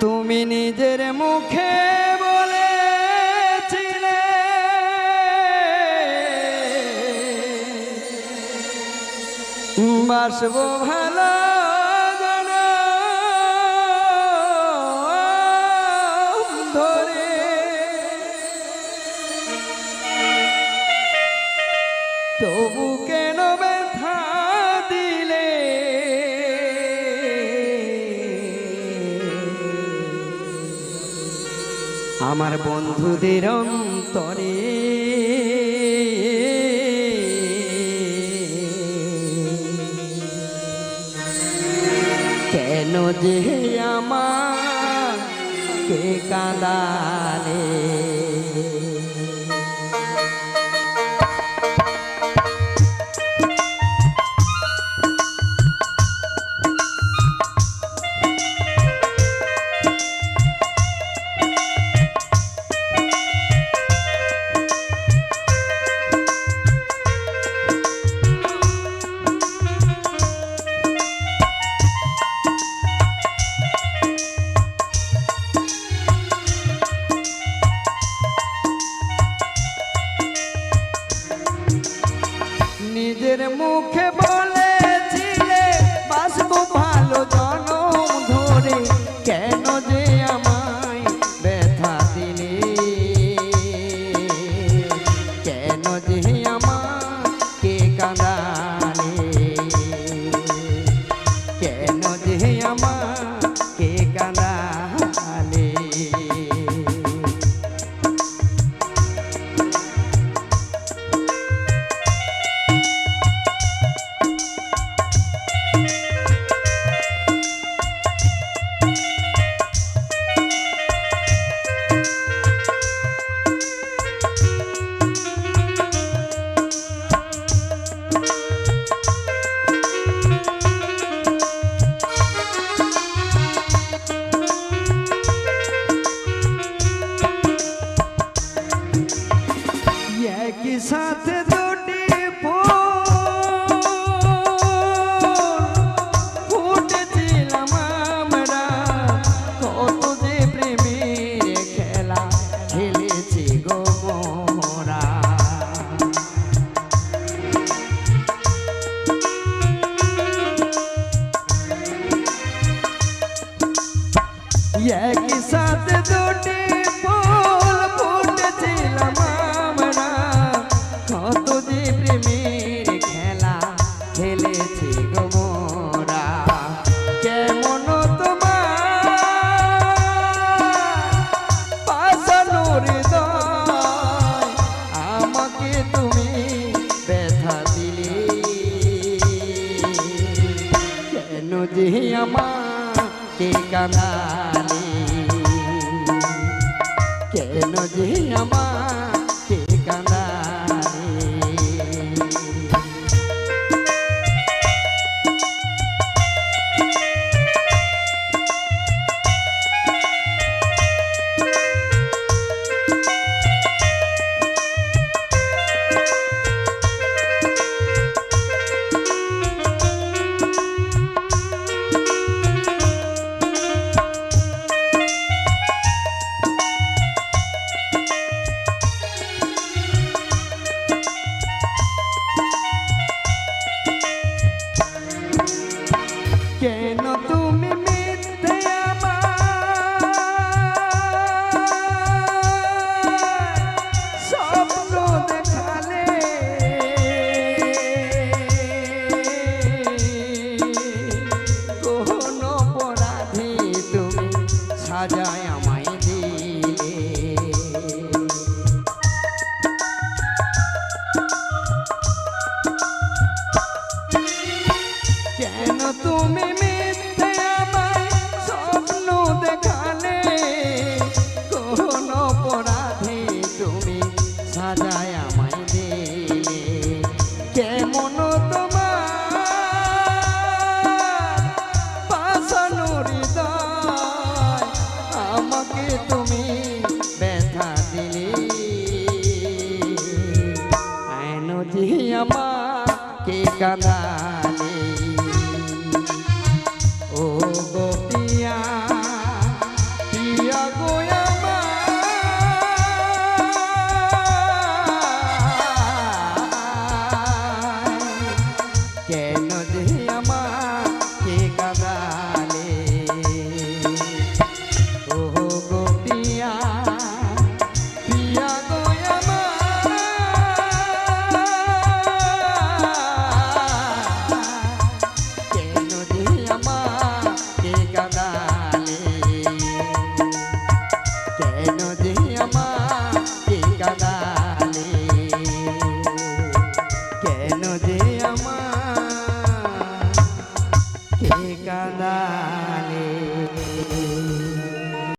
তুমি নিজের মুখে বলেছিলে। বাসব ভালো ধরে। তবু আমার বন্ধুদের অন্তরে। কেন যে আমার কে কাঁদালে? মুখে একই সাথে দুটি ফুটেছিলাম আমরা। কত যে প্রেমের খেলা খেলেছি গো মোরা। একই সাথে দুটি কাঁদালে কেন যে আমাকে তুমি মিনতি আমার কে কানা